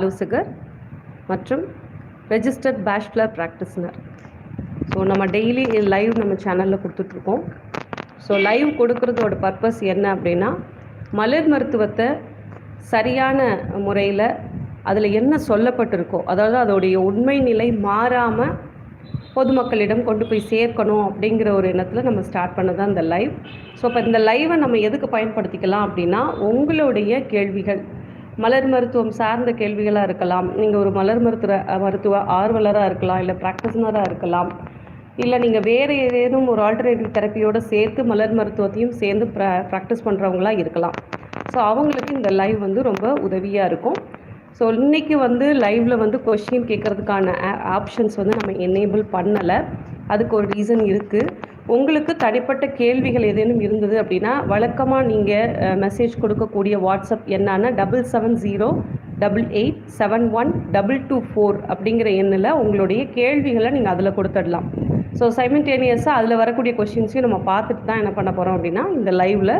ஆலோசகர் மற்றும் registered bachelor practitioner so நம்ம டெய்லி லைவ் நம்ம சேனலில் கொடுத்துட்ருக்கோம். ஸோ லைவ் கொடுக்கறதோட பர்பஸ் என்ன அப்படின்னா மலர் மருத்துவத்தை சரியான முறையில் அதில் என்ன சொல்லப்பட்டிருக்கோ அதாவது அதோடைய உண்மை நிலை மாறாமல் பொதுமக்களிடம் கொண்டு போய் சேர்க்கணும் அப்படிங்கிற ஒரு எண்ணத்தில் நம்ம ஸ்டார்ட் பண்ண தான் இந்த லைவ் ஸோ இப்போ இந்த லைவை நம்ம எதுக்கு பயன்படுத்திக்கலாம் அப்படின்னா உங்களுடைய கேள்விகள். மலர் மருத்துவம் சார்ந்த கேள்விகளாக இருக்கலாம். நீங்கள் ஒரு மலர் மருத்துவ மருத்துவ ஆர்வலராக இருக்கலாம் இல்லை ப்ராக்டிஸ்னராக இருக்கலாம். இல்லை நீங்கள் வேறு ஏதேனும் ஒரு ஆல்டர்னேட்டிவ் தெரப்பியோடு சேர்த்து மலர் மருத்துவத்தையும் சேர்ந்து ப்ரா ப்ராக்டிஸ் பண்ணுறவங்களாக இருக்கலாம். ஸோ அவங்களுக்கு இந்த லைவ் வந்து ரொம்ப உதவியாக இருக்கும். ஸோ இன்றைக்கி வந்து லைவில் வந்து கொஷின் கேட்குறதுக்கான ஆப்ஷன்ஸ் வந்து நம்ம எனேபிள் பண்ணலை. அதுக்கு ஒரு ரீசன் இருக்குது உங்களுக்கு தனிப்பட்ட கேள்விகள் ஏதேனும் இருந்தது அப்படின்னா வழக்கமாக நீங்கள் மெசேஜ் கொடுக்கக்கூடிய வாட்ஸ்அப் என்னன்னா double seven zero double eight seven one double two four அப்படிங்கிற எண்ணில் உங்களுடைய கேள்விகளை நீங்கள் அதில் கொடுத்துடலாம். ஸோ சைமல்டேனியஸாக அதில் வரக்கூடிய கொஷின்ஸையும் நம்ம பார்த்துட்டு தான் என்ன பண்ண போகிறோம் அப்படின்னா இந்த லைவில்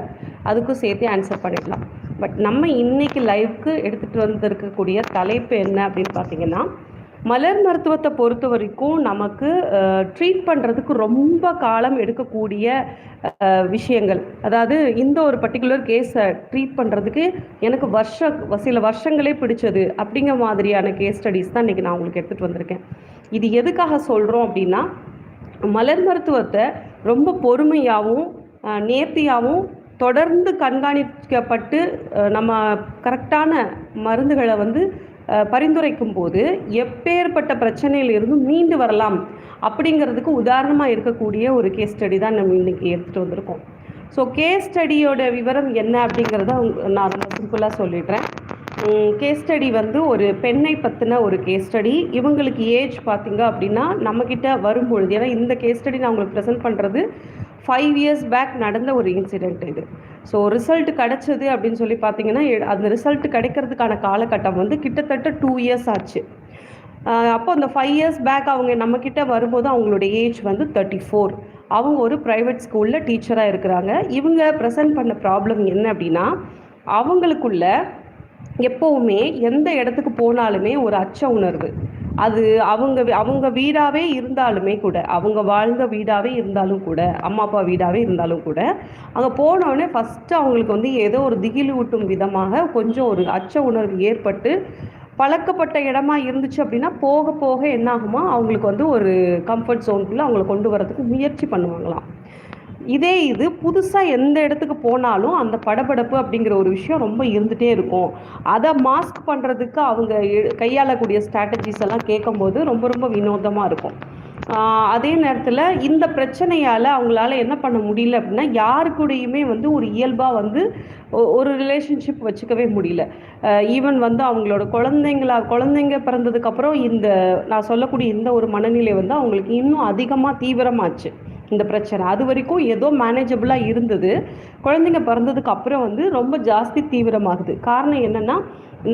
அதுக்கும் சேர்த்து ஆன்சர் பண்ணிடலாம். பட் நம்ம இன்றைக்கி லைவுக்கு எடுத்துகிட்டு வந்திருக்கக்கூடிய தலைப்பு என்ன அப்படின்னு பார்த்தீங்கன்னா மலர் மருத்துவத்தை பொறுத்த வரைக்கும் நமக்கு ட்ரீட் பண்ணுறதுக்கு ரொம்ப காலம் எடுக்கக்கூடிய விஷயங்கள். அதாவது இந்த ஒரு பர்டிகுலர் கேஸை ட்ரீட் பண்ணுறதுக்கு எனக்கு வருஷ சில வருஷங்களே பிடிச்சது அப்படிங்கிற மாதிரியான கேஸ் ஸ்டடீஸ் தான் இன்றைக்கி நான் உங்களுக்கு எடுத்துகிட்டு வந்திருக்கேன். இது எதுக்காக சொல்கிறோம் அப்படின்னா மலர் மருத்துவத்தை ரொம்ப பொறுமையாகவும் நேர்த்தியாகவும் தொடர்ந்து கண்காணிக்கப்பட்டு நம்ம கரெக்டான மருந்துகளை வந்து பரிந்துரைக்கும் போது எப்பேற்பட்ட பிரச்சனையிலிருந்து மீண்டு வரலாம் அப்படிங்கிறதுக்கு உதாரணமாக இருக்கக்கூடிய ஒரு கேஸ் ஸ்டடி தான் நம்ம இன்னைக்கு எடுத்துகிட்டு வந்திருக்கோம். ஸோ கேஸ் ஸ்டடியோட விவரம் என்ன அப்படிங்கிறத நான் ரொம்ப சிம்பிளாக சொல்லிடுறேன். கேஸ் ஸ்டடி வந்து ஒரு பெண்ணை பற்றின ஒரு கேஸ் ஸ்டடி இவங்களுக்கு ஏஜ் பார்த்தீங்க அப்படின்னா நம்மக்கிட்ட வரும்பொழுது ஏன்னா இந்த கேஸ் ஸ்டடி நான் உங்களுக்கு ப்ரெசென்ட் பண்ணுறது ஃபைவ் இயர்ஸ் பேக் நடந்த ஒரு இன்சிடெண்ட் இது. ஸோ ரிசல்ட் கிடைச்சது அப்படின்னு சொல்லி பார்த்தீங்கன்னா எ- அந்த ரிசல்ட் கிடைக்கிறதுக்கான காலகட்டம் வந்து கிட்டத்தட்ட டூ இயர்ஸ் ஆச்சு. அப்போ அந்த ஃபைவ் இயர்ஸ் பேக் அவங்க நம்மக்கிட்ட வரும்போது அவங்களோட ஏஜ் வந்து தேர்ட்டி ஃபோர் அவங்க ஒரு ப்ரைவேட் ஸ்கூலில் டீச்சராக இருக்கிறாங்க. இவங்க ப்ரெசென்ட் பண்ண ப்ராப்ளம் என்ன அப்படின்னா அவங்களுக்குள்ள எப்போவுமே எந்த இடத்துக்கு போனாலுமே ஒரு அச்ச உணர்வு. அது அவங்க அவங்க வீடாகவே இருந்தாலுமே கூட அவங்க வாழ்ந்த வீடாகவே இருந்தாலும் கூட அம்மா அப்பா வீடாகவே இருந்தாலும் கூட அங்கே போனோடனே ஃபஸ்ட்டு அவங்களுக்கு வந்து ஏதோ ஒரு திகிலூட்டும் விதமாக கொஞ்சம் ஒரு அச்ச உணர்வு ஏற்பட்டு பழக்கப்பட்ட இடமா இருந்துச்சு அப்படின்னா போக போக என்னாகுமா அவங்களுக்கு வந்து ஒரு கம்ஃபர்ட் ஜோனுக்குள்ளே அவங்கள கொண்டு வரதுக்கு முயற்சி பண்ணுவாங்களாம். இதே இது புதுசாக எந்த இடத்துக்கு போனாலும் அந்த படபடப்பு அப்படிங்கிற ஒரு விஷயம் ரொம்ப இருந்துகிட்டே இருக்கும். அதை மாஸ்க் பண்ணுறதுக்கு அவங்க கையாளக்கூடிய ஸ்ட்ராட்டஜிஸ் எல்லாம் கேட்கும்போது ரொம்ப ரொம்ப வினோதமாக இருக்கும். அதே நேரத்தில் இந்த பிரச்சனையால் அவங்களால என்ன பண்ண முடியல அப்படின்னா யாரு கூடயுமே வந்து ஒரு இயல்பாக வந்து ஒரு ரிலேஷன்ஷிப் வச்சுக்கவே முடியல. ஈவன் வந்து அவங்களோட குழந்தைங்களா குழந்தைங்க பிறந்ததுக்கப்புறம் இந்த நான் சொல்லக்கூடிய இந்த ஒரு மனநிலை வந்து அவங்களுக்கு இன்னும் அதிகமாக தீவிரமாச்சு. இந்த பிரச்சனை. அது வரைக்கும் ஏதோ மேனேஜபிளாக இருந்தது. குழந்தைங்க பிறந்ததுக்கு அப்புறம் வந்து ரொம்ப ஜாஸ்தி தீவிரமாகுது. காரணம் என்னென்னா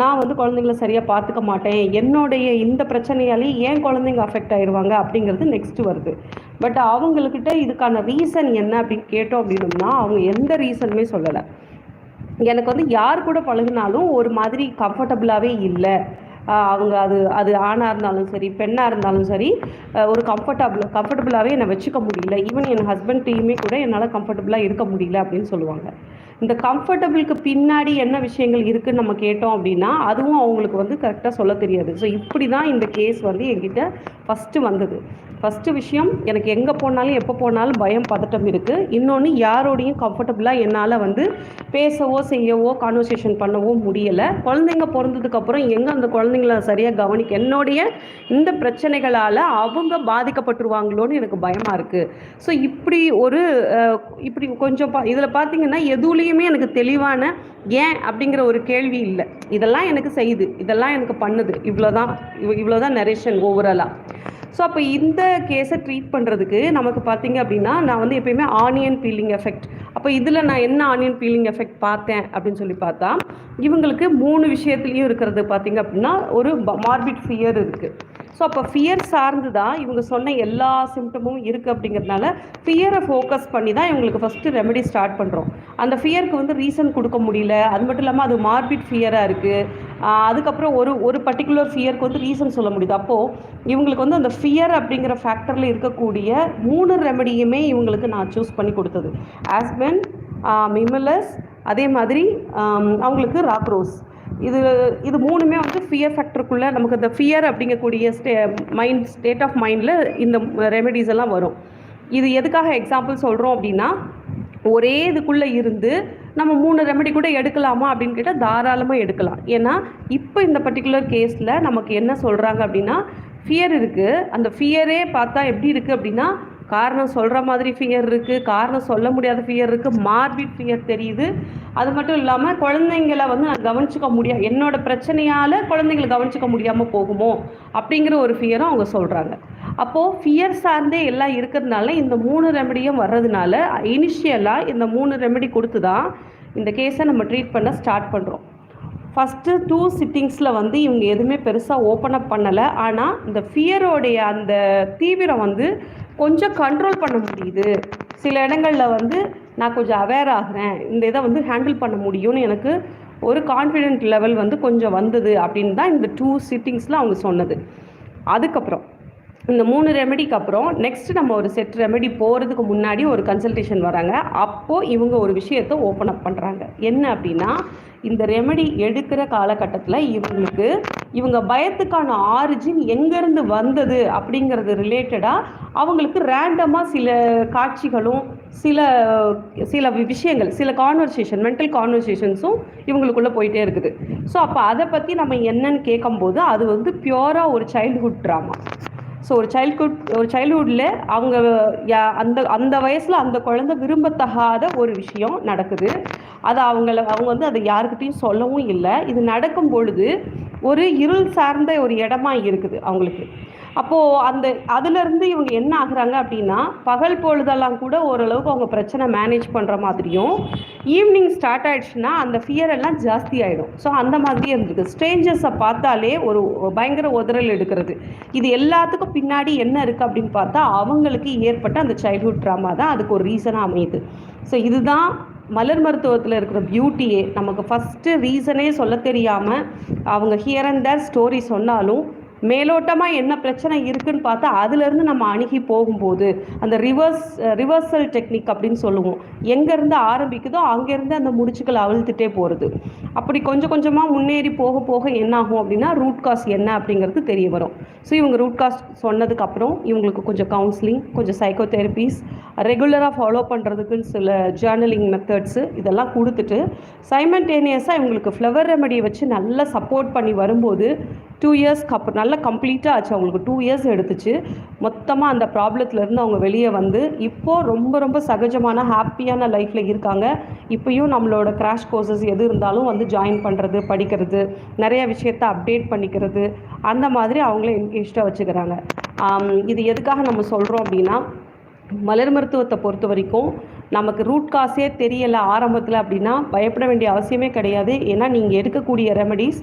நான் வந்து குழந்தைங்கள சரியாக பார்த்துக்க மாட்டேன். என்னுடைய இந்த பிரச்சனையாலே ஏன் குழந்தைங்க அஃபெக்ட் ஆயிடுவாங்க அப்படிங்கிறது நெக்ஸ்ட் வருது. பட் அவங்கக்கிட்ட இதுக்கான ரீசன் என்ன அப்படின்னு கேட்டோம் அப்படின்னோம்னா அவங்க எந்த ரீசனுமே சொல்லலை. எனக்கு வந்து யார் கூட பழகுனாலும் ஒரு மாதிரி கம்ஃபர்டபுளாகவே இல்லை. அவங்க அது அது ஆணாக இருந்தாலும் சரி பெண்ணாக இருந்தாலும் சரி ஒரு கம்ஃபர்டபுள் கம்ஃபர்டபுளாகவே என்னை வச்சுக்க முடியல. ஈவன் என் ஹஸ்பண்ட் டீமே கூட என்னால் கம்ஃபர்டபுளாக இருக்க முடியல அப்படின்னு சொல்லுவாங்க. இந்த கம்ஃபர்டபுளுக்கு பின்னாடி என்ன விஷயங்கள் இருக்குன்னு நம்ம கேட்டோம் அப்படின்னா அதுவும் அவங்களுக்கு வந்து கரெக்டாக சொல்ல தெரியாது. ஸோ இப்படி தான் இந்த கேஸ் வந்து என்கிட்ட ஃபஸ்ட்டு வந்தது. ஃபஸ்ட்டு விஷயம் எனக்கு எங்கே போனாலும் எப்போ போனாலும் பயம் பதட்டம் இருக்குது இன்னொன்று யாரோடையும் கம்ஃபர்டபுளாக என்னால் வந்து பேசவோ செய்யவோ கான்வர்சேஷன் பண்ணவோ முடியலை. குழந்தைங்க பிறந்ததுக்கப்புறம் எங்கே அந்த குழந்தைங்கள சரியாக கவனிக்க என்னுடைய இந்த பிரச்சனைகளால் அவங்க பாதிக்கப்பட்டுருவாங்களோன்னு எனக்கு பயமாக இருக்குது ஸோ இப்படி ஒரு இப்படி கொஞ்சம் பா இதில் பார்த்தீங்கன்னா எதுலேயுமே எனக்கு தெளிவான ஏன் அப்படிங்கிற ஒரு கேள்வி இல்லை. இதெல்லாம் எனக்கு செய்யுது இதெல்லாம் எனக்கு பண்ணுது. இவ்வளோதான் இவ்வளோதான் நரேஷன் ஓவராலாக ஸோ அப்போ இந்த கேஸை ட்ரீட் பண்ணுறதுக்கு நமக்கு பார்த்தீங்க அப்படின்னா நான் வந்து எப்பயுமே ஆனியன் பீலிங் எஃபெக்ட் அப்போ இதில் நான் என்ன ஆனியன் பீலிங் எஃபெக்ட் பார்த்தேன் அப்படின்னு சொல்லி பார்த்தா இவங்களுக்கு மூணு விஷயத்துலையும் இருக்கிறது பார்த்தீங்க அப்படின்னா ஒரு மார்பிட் ஃபியர் இருக்குது ஸோ அப்போ ஃபியர் சார்ந்து தான் இவங்க சொன்ன எல்லா சிம்டமும் இருக்குது அப்படிங்கிறதுனால ஃபியரை ஃபோக்கஸ் பண்ணி தான் இவங்களுக்கு ஃபஸ்ட்டு ரெமெடி ஸ்டார்ட் பண்ணுறோம் அந்த ஃபியருக்கு வந்து ரீசன் கொடுக்க முடியல. அது மட்டும் இல்லாமல் அது மார்பிட் ஃபியராக இருக்குது அதுக்கப்புறம் ஒரு ஒரு பர்டிகுலர் ஃபியருக்கு வந்து ரீசன் சொல்ல முடியுது. அப்போது இவங்களுக்கு வந்து அந்த ஃபியர் அப்படிங்கிற ஃபேக்டரில் இருக்கக்கூடிய மூணு ரெமெடியுமே இவங்களுக்கு நான் சூஸ் பண்ணி கொடுத்தது. ஆஸ்பென் மிமலஸ் அதே மாதிரி அவங்களுக்கு ராக்ரோஸ் இது இது மூணுமே வந்து ஃபியர் ஃபேக்டருக்குள்ளே நமக்கு இந்த ஃபியர் அப்படிங்கக்கூடிய ஸ்டே மைண்ட் ஸ்டேட் ஆஃப் மைண்டில் இந்த ரெமெடிஸ் எல்லாம் வரும். இது எதுக்காக எக்ஸாம்பிள் சொல்கிறோம் அப்படின்னா ஒரே இதுக்குள்ளே இருந்து நம்ம மூணு ரெமெடி கூட எடுக்கலாமா அப்படின்னு கேட்டால் தாராளமாக எடுக்கலாம். ஏன்னா இப்போ இந்த பர்டிகுலர் கேஸில் நமக்கு என்ன சொல்கிறாங்க அப்படின்னா ஃபியர் இருக்குது அந்த ஃபியரே பார்த்தா எப்படி இருக்குது அப்படின்னா காரணம் சொல்கிற மாதிரி ஃபியர் இருக்குது காரணம் சொல்ல முடியாத ஃபியர் இருக்குது மார்பிட் ஃபியர் தெரியுது. அது மட்டும் இல்லாமல் குழந்தைங்கள வந்து நான் கவனிச்சிக்க முடியாது என்னோட பிரச்சனையால் குழந்தைங்களை கவனிச்சிக்க முடியாமல் போகுமோ அப்படிங்கிற ஒரு ஃபியரும் அவங்க சொல்கிறாங்க அப்போது ஃபியர் சார்ந்தே எல்லாம் இருக்கிறதுனால இந்த மூணு ரெமடியும் வர்றதுனால இனிஷியலாக இந்த மூணு ரெமெடி கொடுத்து தான் இந்த கேஸை நம்ம ட்ரீட் பண்ண ஸ்டார்ட் பண்ணுறோம் ஃபஸ்ட்டு டூ சிட்டிங்ஸில் வந்து இவங்க எதுவுமே பெருசாக ஓப்பன் அப் பண்ணலை. ஆனால் இந்த ஃபியரோடைய அந்த தீவிரம் வந்து கொஞ்சம் கண்ட்ரோல் பண்ண முடியுது. சில இடங்களில் வந்து நான் கொஞ்சம் அவேர் ஆகிறேன். இந்த இதை வந்து ஹேண்டில் பண்ண முடியும்னு எனக்கு ஒரு கான்ஃபிடென்ட் லெவல் வந்து கொஞ்சம் வந்தது அப்படின்னு தான் இந்த டூ சிட்டிங்ஸில் அவங்க சொன்னது. அதுக்கப்புறம் இந்த மூணு ரெமெடிக்கு அப்புறம் நெக்ஸ்ட் நம்ம ஒரு செட் ரெமெடி போகிறதுக்கு முன்னாடி ஒரு கன்சல்டேஷன் வராங்க. அப்போது இவங்க ஒரு விஷயத்தை ஓப்பன் அப் பண்ணுறாங்க என்ன அப்படின்னா இந்த ரெமெடி எடுக்கிற காலகட்டத்தில் இவங்களுக்கு இவங்க பயத்துக்கான ஆரிஜின் எங்கேருந்து வந்தது அப்படிங்கிறது ரிலேட்டடாக அவங்களுக்கு ரேண்டமாக சில காட்சிகளும் சில சில விஷயங்கள் சில கான்வர்சேஷன் மென்டல் கான்வர்சேஷன்ஸும் இவங்களுக்குள்ளே போயிட்டே இருக்குது. ஸோ அப்போ அதை பற்றி நம்ம என்னன்னு கேட்கும்போது அது வந்து பியூராக ஒரு சைல்டுஹுட் ட்ராமா ஸோ ஒரு சைல்ட்ஹுட் ஒரு சைல்ட்ஹுட்டில் அவங்க யா- அந்த அந்த வயசில் அந்த குழந்தை விரும்பத்தகாத ஒரு விஷயம் நடக்குது. அது அவங்கள அவங்க வந்து அதை யாருக்கிட்டையும் சொல்லவும் இல்லை. இது நடக்கும் பொழுது ஒரு இருள் சார்ந்த ஒரு இடமா இருக்குது அவங்களுக்கு. அப்போது அந்த அதுலேருந்து இவங்க என்ன ஆகுறாங்க அப்படின்னா பகல் பொழுதெல்லாம் கூட ஓரளவுக்கு அவங்க பிரச்சனை மேனேஜ் பண்ணுற மாதிரியும் ஈவினிங் ஸ்டார்ட் ஆயிடுச்சுன்னா அந்த ஃபியர் எல்லாம் ஜாஸ்தி ஆகிடும் ஸோ அந்த மாதிரி இருந்தது. ஸ்ட்ரேஞ்சர்ஸை பார்த்தாலே ஒரு பயங்கர உதறல் எடுக்கிறது. இது எல்லாத்துக்கும் பின்னாடி என்ன இருக்குது அப்படின்னு பார்த்தா அவங்களுக்கு ஏற்பட்ட அந்த சைல்ட்ஹுட் ட்ராமா தான் அதுக்கு ஒரு ரீசனாக அமையுது. ஸோ இதுதான் மலர் மருத்துவத்தில் இருக்கிற பியூட்டியே நமக்கு ஃபஸ்ட்டு ரீசனே சொல்ல தெரியாமல் அவங்க ஹியர் அண்ட் தேர் ஸ்டோரி சொன்னாலும் மேலோட்டமாக என்ன பிரச்சனை இருக்குன்னு பார்த்தா அதுலேருந்து நம்ம அணுகி போகும்போது அந்த ரிவர்ஸ் ரிவர்சல் டெக்னிக் அப்படின்னு சொல்லுவோம். எங்கேருந்து ஆரம்பிக்குதோ அங்கேருந்து அந்த முடிச்சுக்கள் அவிழ்த்துட்டே போகிறது அப்படி கொஞ்சம் கொஞ்சமாக முன்னேறி போக போக என்னாகும் அப்படின்னா ரூட் காஸ் என்ன அப்படிங்கிறது தெரிய வரும். ஸோ இவங்க ரூட் காஸ் சொன்னதுக்கப்புறம் இவங்களுக்கு கொஞ்சம் கவுன்சிலிங் கொஞ்சம் சைக்கோ தெரப்பீஸ் ரெகுலராக ஃபாலோ பண்ணுறதுக்குன்னு சில ஜேர்னலிங் மெத்தட்ஸு இதெல்லாம் கொடுத்துட்டு சைமன்டேனியஸாக இவங்களுக்கு ஃப்ளவர் ரெமடியை வச்சு நல்லா சப்போர்ட் பண்ணி வரும்போது டூ இயர்ஸ்க்கு அப்புறம் நல்லா கம்ப்ளீட்டாக ஆச்சு. அவங்களுக்கு டூ இயர்ஸ் எடுத்துச்சு. மொத்தமாக அந்த ப்ராப்ளத்துலேருந்து அவங்க வெளியே வந்து இப்போது ரொம்ப ரொம்ப சகஜமான ஹாப்பியான லைஃப்பில் இருக்காங்க. இப்போயும் நம்மளோட கிராஷ் கோர்சஸ் எது இருந்தாலும் வந்து ஜாயின் பண்ணுறது படிக்கிறது நிறைய விஷயத்த அப்டேட் பண்ணிக்கிறது அந்த மாதிரி அவங்கள என்கேஜ்டாக வச்சுக்கிறாங்க. இது எதுக்காக நம்ம சொல்கிறோம் அப்படின்னா மலர் மருத்துவத்தை பொறுத்த வரைக்கும் நமக்கு ரூட் காஸே தெரியலை ஆரம்பத்தில் அப்படின்னா பயப்பட வேண்டிய அவசியமே கிடையாது. ஏன்னா நீங்கள் எடுக்கக்கூடிய ரெமடிஸ்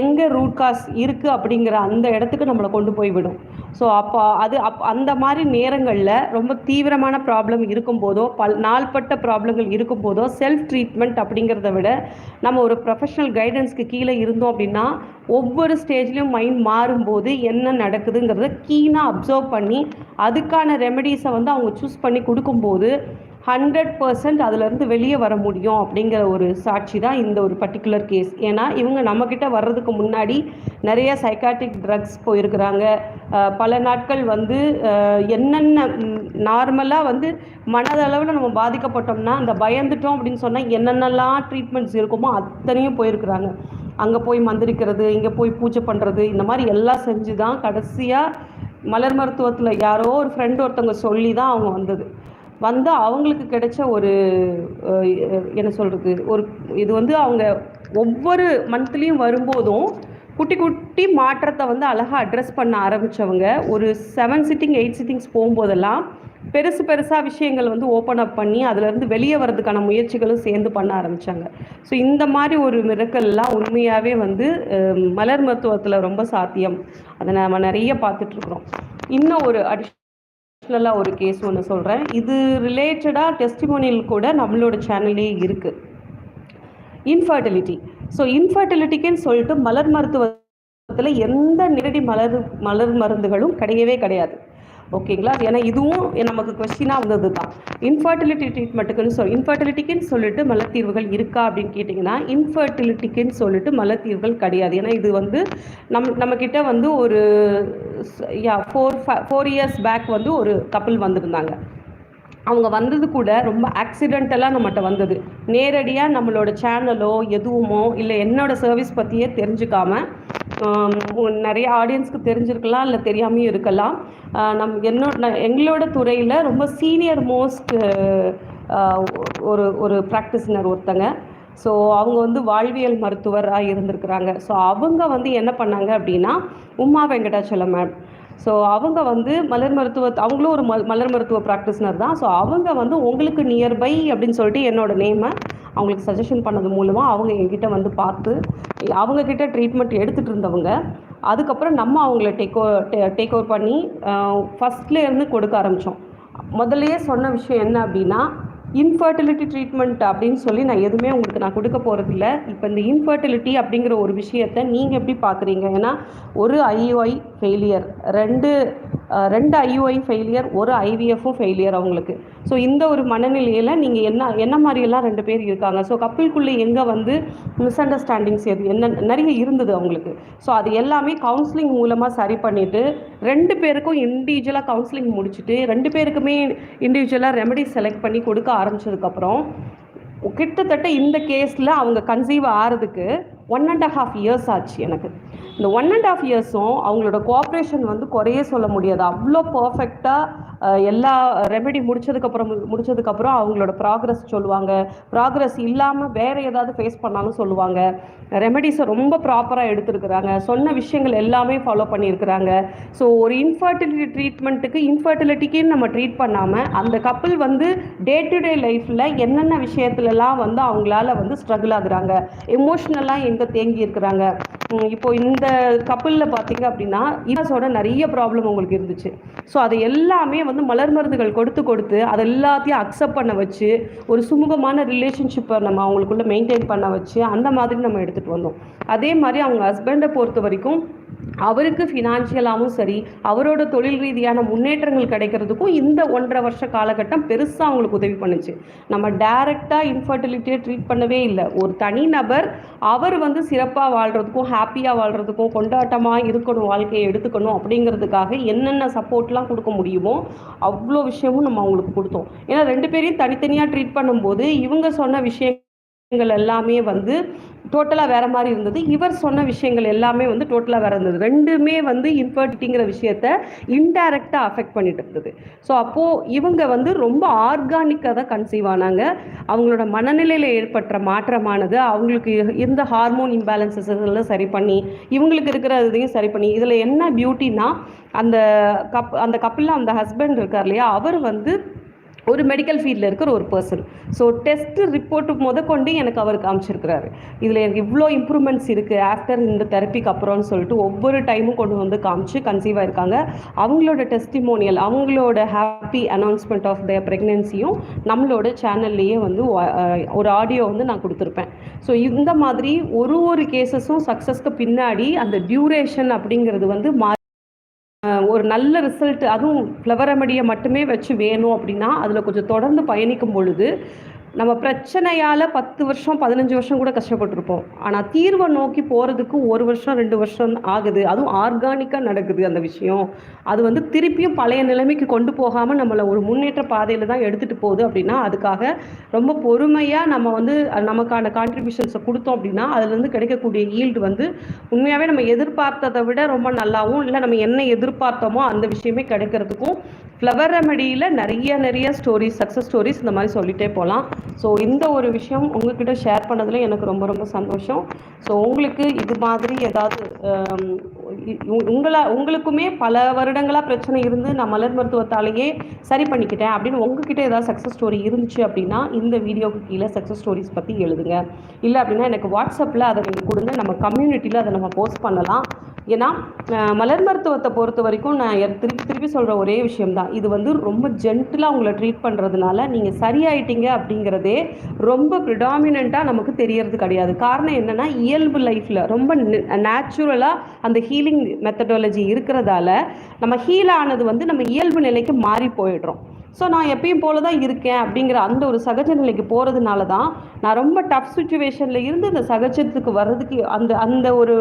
எங்கே ரூட் காஸ் இருக்குது அப்படிங்கிற அந்த இடத்துக்கு நம்மளை கொண்டு போய்விடும். ஸோ அப்போ அது அப் அந்த மாதிரி நேரங்களில் ரொம்ப தீவிரமான ப்ராப்ளம் இருக்கும்போதோ பல் நாள்பட்ட ப்ராப்ளங்கள் இருக்கும்போதோ செல்ஃப் ட்ரீட்மெண்ட் அப்படிங்கிறத விட நம்ம ஒரு ப்ரொஃபஷனல் கைடன்ஸ்க்கு கீழே இருந்தோம் அப்படின்னா ஒவ்வொரு ஸ்டேஜ்லேயும் மைண்ட் மாறும்போது என்ன நடக்குதுங்கிறத கீனாக அப்சர்வ் பண்ணி அதுக்கான ரெமெடிஸை வந்து அவங்க சூஸ் பண்ணி கொடுக்கும்போது ஹண்ட்ரட் பர்சன்ட் அதுலேருந்து வெளியே வர முடியும் அப்படிங்கிற ஒரு சாட்சி தான் இந்த ஒரு பர்டிகுலர் கேஸ் ஏன்னா இவங்க நம்மக்கிட்ட வர்றதுக்கு முன்னாடி நிறைய சைக்காட்டிக் ட்ரக்ஸ் போயிருக்கிறாங்க. பல நாட்கள் வந்து என்னென்ன நார்மலாக வந்து மனதளவில் நம்ம பாதிக்கப்பட்டோம்னா அந்த பயந்துட்டோம் அப்படின்னு சொன்னால் என்னென்னலாம் ட்ரீட்மெண்ட்ஸ் இருக்குமோ அத்தனையும் போயிருக்கிறாங்க. அங்கே போய் மந்திரிக்கிறது இங்கே போய் பூஜை பண்ணுறது இந்த மாதிரி எல்லாம் செஞ்சு தான் கடைசியாக மலர் மருத்துவத்தில் யாரோ ஒரு ஃப்ரெண்ட் ஒருத்தவங்க சொல்லி தான் அவங்க வந்தது. வந்து அவங்களுக்கு கிடைச்ச ஒரு என்ன சொல்கிறது ஒரு இது வந்து அவங்க ஒவ்வொரு மந்த்லேயும் வரும்போதும் குட்டி குட்டி மாற்றத்தை வந்து அழகாக அட்ரஸ் பண்ண ஆரம்பித்தவங்க ஒரு செவன் சிட்டிங் எயிட் சிட்டிங்ஸ் போகும்போதெல்லாம் பெருசு பெருசாக விஷயங்கள் வந்து ஓப்பன் அப் பண்ணி அதுலேருந்து வெளியே வர்றதுக்கான முயற்சிகளும் சேர்ந்து பண்ண ஆரம்பித்தாங்க ஸோ இந்த மாதிரி ஒரு மிரக்கல்லாம் உண்மையாகவே வந்து மலர் மருத்துவத்தில் ரொம்ப சாத்தியம். அதை நம்ம நிறைய பார்த்துட்ருக்குறோம் இன்னும் ஒரு பர்சனலாக ஒரு கேஸ் ஒன்று சொல்கிறேன் இது ரிலேட்டடாக டெஸ்டிமோனியல் கூட நம்மளோட சேனல்லே இருக்குது இன்ஃபர்டிலிட்டி ஸோ இன்ஃபர்டிலிட்டிக்குன்னு சொல்லிட்டு மலர் மருத்துவத்தில் எந்த நேரடி மலர் மலர் மருந்துகளும் கிடையவே கிடையாது. ஓகேங்களா? ஏன்னா இதுவும் நமக்கு கொஸ்டினாக வந்தது தான் இன்ஃபர்டிலிட்டி ட்ரீட்மெண்ட்டுக்குன்னு சொல் இன்ஃபர்டிலிட்டிக்குன்னு சொல்லிட்டு மலத்தீர்வுகள் இருக்கா அப்படின்னு கேட்டிங்கன்னா இன்ஃபர்டிலிட்டிக்குன்னு சொல்லிட்டு மலத்தீர்வுகள் கிடையாது. ஏன்னா இது வந்து நம் நம்மக்கிட்ட வந்து ஒரு yeah four four years back வந்து ஒரு கப்பல் வந்திருந்தாங்க. அவங்க வந்தது கூட ரொம்ப ஆக்சிடென்டலாக நம்மகிட்ட வந்தது. நேரடியாக நம்மளோட சேனலோ எதுவுமோ இல்லை என்னோட சர்வீஸ் பற்றியே தெரிஞ்சுக்காம நிறைய ஆடியன்ஸ்க்கு தெரிஞ்சிருக்கலாம் இல்லை தெரியாமையும் இருக்கலாம். நம் என்னோட எங்களோட துறையில் ரொம்ப சீனியர் மோஸ்ட் ஒரு ஒரு ப்ராக்டிஸ்னர் ஒருத்தங்க. ஸோ அவங்க வந்து வாழ்வியல் மருத்துவராக இருந்திருக்கிறாங்க. ஸோ அவங்க வந்து என்ன பண்ணாங்க அப்படின்னா உமா வெங்கடாச்சலம் மேம் ஸோ அவங்க வந்து மலர் மருத்துவ அவங்களும் ஒரு மலர் மருத்துவ ப்ராக்டிஸ்னர் தான். ஸோ அவங்க வந்து உங்களுக்கு நியர்பை அப்படின்னு சொல்லிட்டு என்னோட நேமை அவங்களுக்கு சஜஷன் பண்ணது மூலமாக அவங்க எங்கிட்ட வந்து பார்த்து அவங்கக்கிட்ட ட்ரீட்மெண்ட் எடுத்துகிட்டு இருந்தவங்க அதுக்கப்புறம் நம்ம அவங்கள டேக் ஓ டேக் ஓவர் பண்ணி ஃபஸ்ட்லேருந்து கொடுக்க ஆரம்பித்தோம் முதல்லையே சொன்ன விஷயம் என்ன அப்படின்னா இன்ஃபர்டிலிட்டி ட்ரீட்மெண்ட் அப்படின்னு சொல்லி நான் எதுவுமே உங்களுக்கு நான் கொடுக்க போகிறதில்ல இப்போ இந்த இன்ஃபர்டிலிட்டி அப்படிங்கிற ஒரு விஷயத்த நீங்கள் எப்படி பார்க்குறீங்க? ஏன்னா ஒரு ஐஒய் ஃபெயிலியர் ரெண்டு ரெண்டு ஐஓஐ ஃபெயிலியர் ஒரு ஐவிஎஃப்பும் ஃபெயிலியர் அவங்களுக்கு. ஸோ இந்த ஒரு மனநிலையில் நீங்கள் என்ன என்ன மாதிரியெல்லாம் ரெண்டு பேர் இருக்காங்க? ஸோ கப்பிள்குள்ளே எங்கே வந்து மிஸ் அண்டர்ஸ்டாண்டிங்ஸ் எது என்ன நிறைய இருந்தது அவங்களுக்கு. ஸோ அது எல்லாமே கவுன்சிலிங் மூலமாக சரி பண்ணிவிட்டு ரெண்டு பேருக்கும் இண்டிவிஜுவலாக கவுன்சிலிங் முடிச்சுட்டு ரெண்டு பேருக்குமே இண்டிவிஜுவலாக ரெமடி செலக்ட் பண்ணி கொடுக்க ஆரம்பிச்சதுக்கப்புறம் கிட்டத்தட்ட இந்த கேஸில் அவங்க கன்சீவ் ஆகிறதுக்கு ஒன் அண்ட் ஹாஃப் இயர்ஸ் ஆச்சு எனக்கு. இந்த ஒன் அண்ட் ஆஃப் இயர்ஸும் அவங்களோட கோஆப்ரேஷன் வந்து குறைய சொல்ல முடியாது. அவ்வளோ பர்ஃபெக்டாக எல்லா ரெமெடி முடிச்சதுக்கப்புறம் முடிச்சதுக்கப்புறம் அவங்களோட ப்ராக்ரஸ் சொல்லுவாங்க. ப்ராக்ரஸ் இல்லாமல் வேற ஏதாவது ஃபேஸ் பண்ணாலும் சொல்லுவாங்க. ரெமெடிஸை ரொம்ப ப்ராப்பராக எடுத்துருக்குறாங்க. சொன்ன விஷயங்கள் எல்லாமே ஃபாலோ பண்ணியிருக்கிறாங்க. ஸோ ஒரு இன்ஃபர்டிலிட்டி ட்ரீட்மெண்ட்டுக்கு இன்ஃபர்டிலிட்டிக்குன்னு நம்ம ட்ரீட் பண்ணாமல் அந்த கப்பல் வந்து டே டு டே லைஃப்பில் என்னென்ன விஷயத்துலலாம் வந்து அவங்களால வந்து ஸ்ட்ரகிள் ஆகுறாங்க. எமோஷ்னலாக எங்கே தேங்கி இருக்கிறாங்க. இப்போ இந்த கப்பலில் பார்த்தீங்க அப்படின்னா இனஸோட நிறைய ப்ராப்ளம் உங்களுக்கு இருந்துச்சு. ஸோ அது எல்லாமே வந்து மலர் மருந்துகள் கொடுத்து கொடுத்து அது எல்லாத்தையும் அக்செப்ட் பண்ண வச்சு ஒரு சுமூகமான ரிலேஷன்ஷிப்பை நம்ம அவங்களுக்குள்ள மெயின்டைன் பண்ண வச்சு அந்த மாதிரி நம்ம எடுத்துகிட்டு வந்தோம். அதே மாதிரி அவங்க ஹஸ்பண்டை பொறுத்த வரைக்கும் அவருக்கு ஃபினான்ஷியலாகவும் சரி அவரோட தொழில் ரீதியான முன்னேற்றங்கள் கிடைக்கிறதுக்கும் இந்த ஒன்றரை வருஷ காலகட்டம் பெருசாக அவங்களுக்கு உதவி பண்ணுச்சு. நம்ம டைரெக்டாக இன்ஃபர்டிலிட்டியை ட்ரீட் பண்ணவே இல்லை. ஒரு தனி நபர் அவர் வந்து சிறப்பாக வாழ்கிறதுக்கும் ஹாப்பியாக வாழ்கிறதுக்கும் கொண்டாட்டமாக இருக்கணும் வாழ்க்கையை எடுத்துக்கணும் அப்படிங்கிறதுக்காக என்னென்ன சப்போர்ட்லாம் கொடுக்க முடியுமோ அவ்வளோ விஷயமும் நம்ம அவங்களுக்கு கொடுத்தோம். ஏன்னா ரெண்டு பேரையும் தனித்தனியாக ட்ரீட் பண்ணும்போது இவங்க சொன்ன விஷயம் விஷயங்கள் எல்லாமே வந்து டோட்டலாக வேறு மாதிரி இருந்தது. இவர் சொன்ன விஷயங்கள் எல்லாமே வந்து டோட்டலாக வேறு இருந்தது. ரெண்டுமே வந்து இன்ஃபர்டிட்டிங்கிற விஷயத்த இன்டைரக்டாக அஃபெக்ட் பண்ணிட்டு இருந்தது. ஸோ அப்போது இவங்க வந்து ரொம்ப ஆர்கானிக்காக தான் கன்சீவ் ஆனாங்க. அவங்களோட மனநிலையில் ஏற்பட்ட மாற்றமானது அவங்களுக்கு இருந்த ஹார்மோன் இம்பேலன்சஸ் எல்லாம் சரி பண்ணி இவங்களுக்கு இருக்கிற இதையும் சரி பண்ணி இதில் என்ன பியூட்டினா அந்த கப் அந்த கப்பில் அந்த ஹஸ்பண்ட் இருக்கார் இல்லையா அவர் வந்து ஒரு மெடிக்கல் ஃபீல்டில் இருக்கிற ஒரு பர்சன் ஸோ டெஸ்ட் ரிப்போர்ட்டு முத கொண்டு எனக்கு அவர் காமிச்சிருக்கிறாரு. இதில் எனக்கு இவ்வளோ இம்ப்ரூவ்மெண்ட்ஸ் இருக்குது ஆஃப்டர் இந்த தெரப்பிக்கு அப்புறம்னு சொல்லிட்டு ஒவ்வொரு டைமும் கொண்டு வந்து காமிச்சு கன்சீவ் ஆயிருக்காங்க. அவங்களோட டெஸ்டிமோனியல் அவங்களோட ஹாப்பி அனௌன்ஸ்மெண்ட் ஆஃப் த ப்ரெக்னென்சியும் நம்மளோட சேனல்லையே வந்து ஒரு ஆடியோ வந்து நான் கொடுத்துருப்பேன். ஸோ இந்த மாதிரி ஒரு ஒரு கேசஸும் சக்ஸஸ்க்கு பின்னாடி அந்த டியூரேஷன் அப்படிங்கிறது வந்து மா ஒரு நல்ல ரிசல்ட் அதுவும் ஃப்ளவர் ரெமடியை மட்டுமே வச்சு வேணும் அப்படின்னா அதில் கொஞ்சம் தொடர்ந்து பயணிக்கும் பொழுது நம்ம பிரச்சனையால் பத்து வருஷம் பதினஞ்சு வருஷம் கூட கஷ்டப்பட்டுருப்போம். ஆனால் தீர்வை நோக்கி போகிறதுக்கு ஒரு வருஷம் ரெண்டு வருஷம் ஆகுது. அதுவும் ஆர்கானிக்காக நடக்குது அந்த விஷயம். அது வந்து திருப்பியும் பழைய நிலைமைக்கு கொண்டு போகாமல் நம்மளை ஒரு முன்னேற்ற பாதையில் தான் எடுத்துகிட்டு போகுது அப்படின்னா அதுக்காக ரொம்ப பொறுமையாக நம்ம வந்து நமக்கான கான்ட்ரிபியூஷன்ஸை கொடுத்தோம் அப்படின்னா அதுலேருந்து கிடைக்கக்கூடிய ஈல்டு வந்து உண்மையாகவே நம்ம எதிர்பார்த்ததை விட ரொம்ப நல்லாவும் இல்லை நம்ம என்ன எதிர்பார்த்தோமோ அந்த விஷயமே கிடைக்கிறதுக்கும் ஃப்ளவர் ரெமடியில் நிறைய நிறைய ஸ்டோரிஸ் சக்ஸஸ் ஸ்டோரிஸ் இந்த மாதிரி சொல்லிகிட்டே போகலாம். ஸோ இந்த ஒரு விஷயம் உங்ககிட்ட ஷேர் பண்ணதில் எனக்கு ரொம்ப ரொம்ப சந்தோஷம். ஸோ உங்களுக்கு இது மாதிரி ஏதாவது um, உங்களா உங்களுக்குமே பல வருடங்களாக பிரச்சனை இருந்து நான் மலர் மருத்துவத்தாலேயே சரி பண்ணிக்கிட்டேன் அப்படின்னு உங்ககிட்ட ஏதாவது சக்ஸஸ் ஸ்டோரி இருந்துச்சு அப்படின்னா இந்த வீடியோக்கு கீழே சக்ஸஸ் ஸ்டோரிஸ் பற்றி எழுதுங்க. இல்லை அப்படின்னா எனக்கு வாட்ஸ்அப்பில் அதை நீங்கள் கொடுங்க. நம்ம கம்யூனிட்டியில் அதை நம்ம போஸ்ட் பண்ணலாம். ஏன்னா மலர் மருத்துவத்தை பொறுத்த வரைக்கும் நான் திருப்பி திருப்பி சொல்கிற ஒரே விஷயம்தான். இது வந்து ரொம்ப ஜென்டிலாக உங்களை ட்ரீட் பண்ணுறதுனால நீங்கள் சரியாயிட்டீங்க அப்படிங்கிறதே ரொம்ப ப்ரிடாமினண்ட்டாக நமக்கு தெரியறது கிடையாது. காரணம் என்னென்னா இயல்பு லைஃப்பில் ரொம்ப நேச்சுரலாக அந்த ஹீலிங் மெத்தடாலஜி இருக்கிறதால நம்ம ஹீல் ஆனது வந்து நம்ம இயல்பு நிலைக்கு மாறி போயிடுறோம். ஸோ நான் எப்பயும் போல தான் இருக்கேன் அப்படிங்கிற அந்த ஒரு சகஜ நிலைக்கு போகிறதுனால தான் நான் ரொம்ப டஃப் சுச்சுவேஷனில் இருந்து இந்த சகஜத்துக்கு வர்றதுக்கு அந்த அந்த ஒரு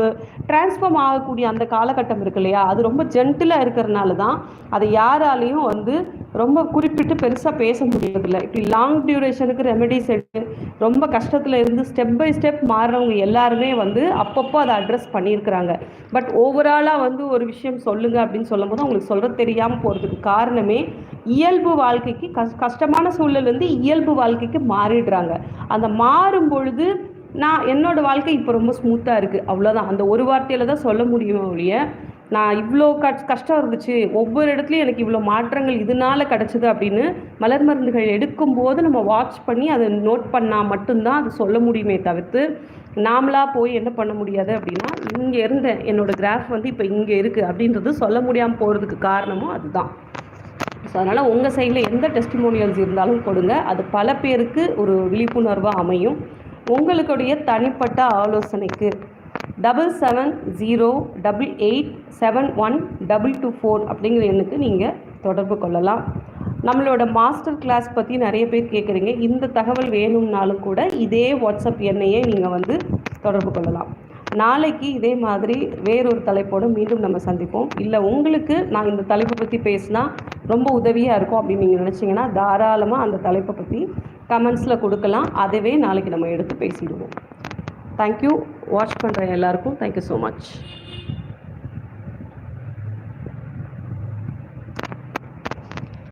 டிரான்ஸ்ஃபார்ம் ஆகக்கூடிய அந்த காலகட்டம் இருக்கு இல்லையா? அது ரொம்ப ஜென்டிலாக இருக்கிறதுனால தான் அதை யாராலையும் வந்து ரொம்ப குறிப்பிட்டு பெருசாக பேச முடியறதில்ல. இப்படி லாங் டியூரேஷனுக்கு ரெமெடிஸ் எடுத்து ரொம்ப கஷ்டத்தில் இருந்து ஸ்டெப் பை ஸ்டெப் மாறுறவங்க எல்லாருமே வந்து அப்பப்போ அதை அட்ரஸ் பண்ணியிருக்கிறாங்க. பட் ஓவராலாக வந்து ஒரு விஷயம் சொல்லுங்க அப்படின்னு சொல்லும்போது அவங்களுக்கு சொல்கிறது தெரியாமல் போகிறதுக்கு காரணமே இயல்பு வாழ்க்கைக்கு கஷ் கஷ்டமான வந்து இயல்பு வாழ்க்கைக்கு மாறிடுறாங்க. அந்த மாறும் பொழுது நான் என்னோட வாழ்க்கை இப்போ ரொம்ப ஸ்மூத்தாக இருக்குது அவ்வளோதான் அந்த ஒரு வார்த்தையில் தான் சொல்ல முடியுமே ஒழிய நான் இவ்வளோ கஷ் கஷ்டம் இருந்துச்சு. ஒவ்வொரு இடத்துலையும் எனக்கு இவ்வளோ மாற்றங்கள் இதனால கிடச்சிது அப்படின்னு மலர் மருந்துகள் எடுக்கும்போது நம்ம வாட்ச் பண்ணி அதை நோட் பண்ணால் மட்டும்தான் அது சொல்ல முடியுமே தவிர்த்து நாமளாக போய் என்ன பண்ண முடியாது அப்படின்னா இங்கே இருந்த என்னோட கிராஃப் வந்து இப்போ இங்கே இருக்குது அப்படின்றது சொல்ல முடியாமல் போகிறதுக்கு காரணமும் அதுதான். ஸோ அதனால் உங்கள் சைடில் எந்த டெஸ்டிமோனியல்ஸ் இருந்தாலும் கொடுங்க. அது பல பேருக்கு ஒரு விழிப்புணர்வாக அமையும். உங்களுடைய தனிப்பட்ட ஆலோசனைக்கு double seven zero double eight seven one double two four அப்படிங்கிற எண்ணுக்கு நீங்கள் தொடர்பு கொள்ளலாம். நம்மளோட மாஸ்டர் கிளாஸ் பற்றி நிறைய பேர் கேட்குறீங்க இந்த தகவல் வேணும்னாலும் கூட இதே வாட்ஸ்அப் எண்ணையே நீங்கள் வந்து தொடர்பு கொள்ளலாம். நாளைக்கு இதே மாதிரி வேறொரு தலைப்போடு மீண்டும் நம்ம சந்திப்போம். இல்லை உங்களுக்கு நான் இந்த தலைப்பை பற்றி பேசினா ரொம்ப உதவியாக இருக்கும் அப்படின்னு நீங்கள் நினச்சிங்கன்னா தாராளமாக அந்த தலைப்பை பற்றி கமெண்ட்ஸில் கொடுக்கலாம். அதுவே நாளைக்கு நம்ம எடுத்து பேசிடுவோம். தேங்க்யூ வாட்ச் பண்ணுற எல்லாருக்கும். Thank you so much